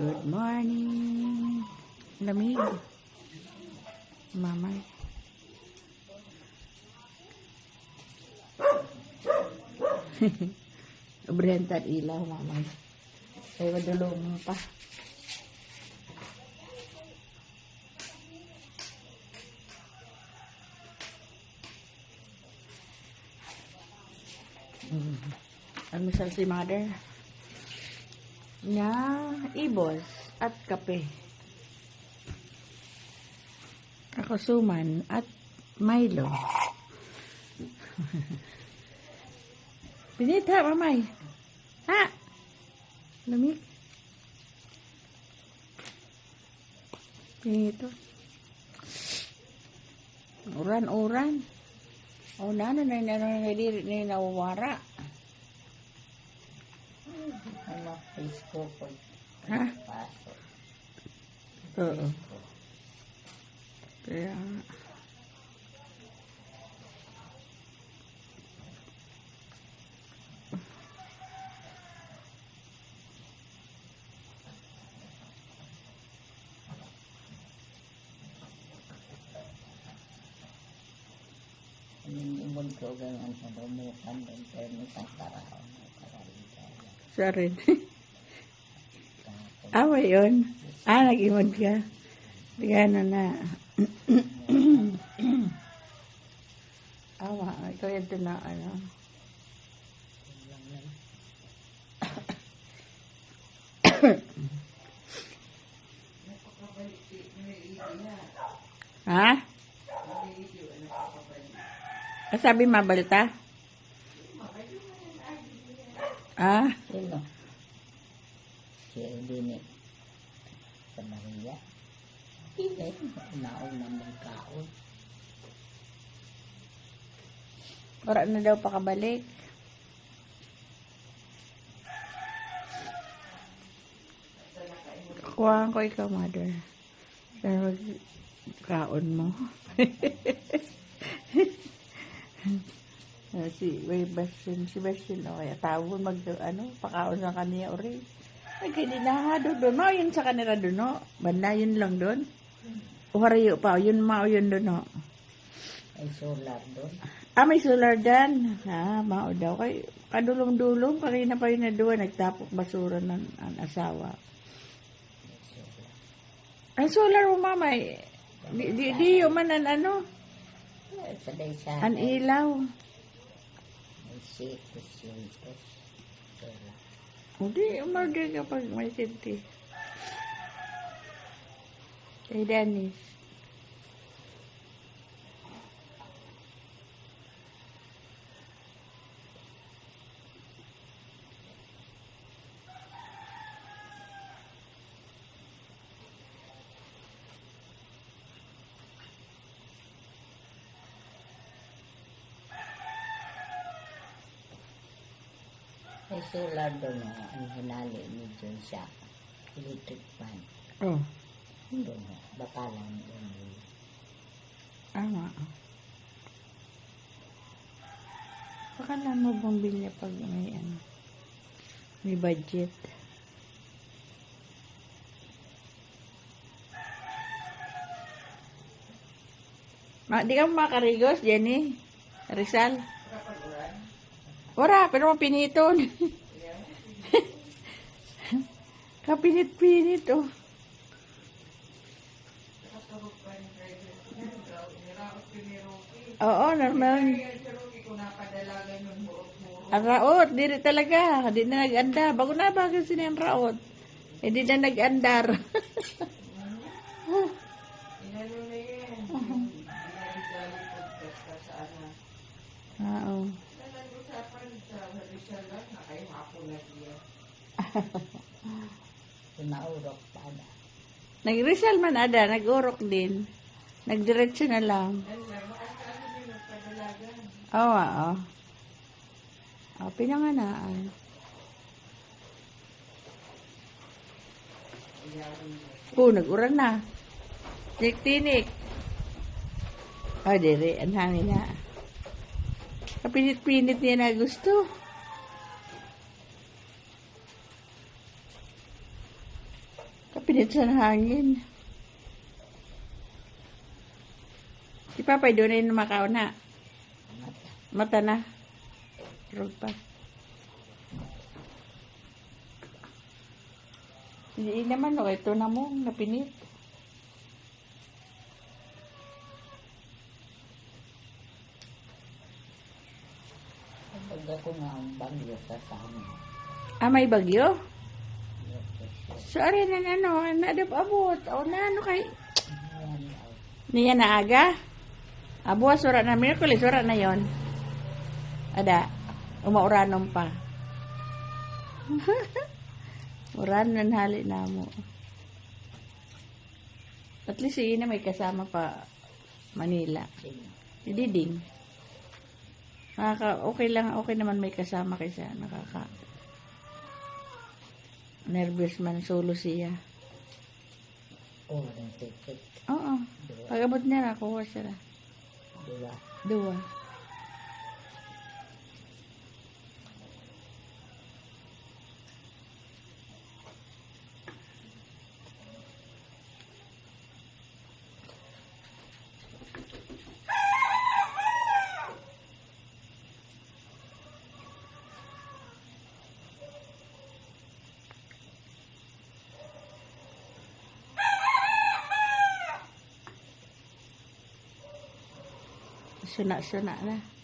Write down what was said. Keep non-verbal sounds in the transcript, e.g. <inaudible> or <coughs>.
Good morning. Lamig. Mamay. <laughs> Obrenta ilaw, mamay. Kaya madulong pa. Mm. Almusal si mother. Nga, ibos at kape. Ako suman at Milo. Pinit ha, mamay. Ha? Lamig. Pinito. Uran-uran. O na, na, na, na, na, na, na, nawawara. Ano, Facebook ko. Ha? Paso. Oo. Kaya, nga. Inimod ko ganyan sa dumukan doon pero may kakaraon. Siya. <laughs> Awa yun. Ah, nag-imod ka. Gano na. <coughs> Awa, ikaw yung na, ano. <coughs> ha? Ah, sabi mabalita? Ah, Sino? Si Eldini. Sa Maria. Hindi. Naon na magkaon. wala na daw pakabalik. Kuhaan ko ikaw, mother. Pero kaon mo. <laughs> Ah, si may Bastion, si Bastion o kaya tawon mag ano, pakaon sa kaniya ori. Ay, kaya dinahado doon. Mao yun sa kanila doon, no? Banda yun lang doon. Uharayo pa, yun mao yun doon, no? Ay solar doon. Ah, may solar dyan. Ah, mao daw. Kay, kadulong-dulong, kanina pa yun na doon, nagtapok basura ng ang asawa. Ang solar mo, mama, eh, di, di, di yun man ang ano, Eh, ang ilaw. May sitos yun to. Solar. Hindi, umorder ka pag may sinti. Kay Dennis. May solar doon. oh. Ang hinali ni John siya. Electric fan. Oh, Doon. oh. Bakalan doon. tama. Baka lang mo bang bilya pag may ano, may budget. Ma, di ka mo makarigos, Jenny? Rizal? Ora, pero mapiniton. <laughs> Kapinit-pinit, oh. Oo, normal. Ang raot, diri talaga. Di na nag-anda. Bago na ba kasi na yung raot. Eh, di na nag-andar. <laughs> Oo. <laughs> Tunaurok pa na. Nag-Rizal man ada, nag-urok din. Nagdiretso na lang. Oo, oo. Oh, pinanganaan. Po, nag-uran na. Tinik-tinik. Oh, diri, ang hangin na. Kapinit-pinit niya na gusto. Pinit sa hangin. Si Papay doon ay namakaw na. Mata. Na. Rog pa. Hindi naman, o ito na mo, napinit. Pag ako nga ang bagyo sa sama. Ah, may bagyo? Sorry na ano, nadap abot. O na ano kay... Niya na aga? Abo, surat na Miracle, surat na yon. Ada, umauranon pa. <laughs> Uran nan hali na mo. At least yun na may kasama pa Manila. Sige. Si Diding. Nakaka, okay lang, okay naman may kasama kaysa nakaka nervous man solo siya. Oh, ang ticket. Oo. Pagabot niya, nakuha siya na. Dua. Dua. Suna-suna na.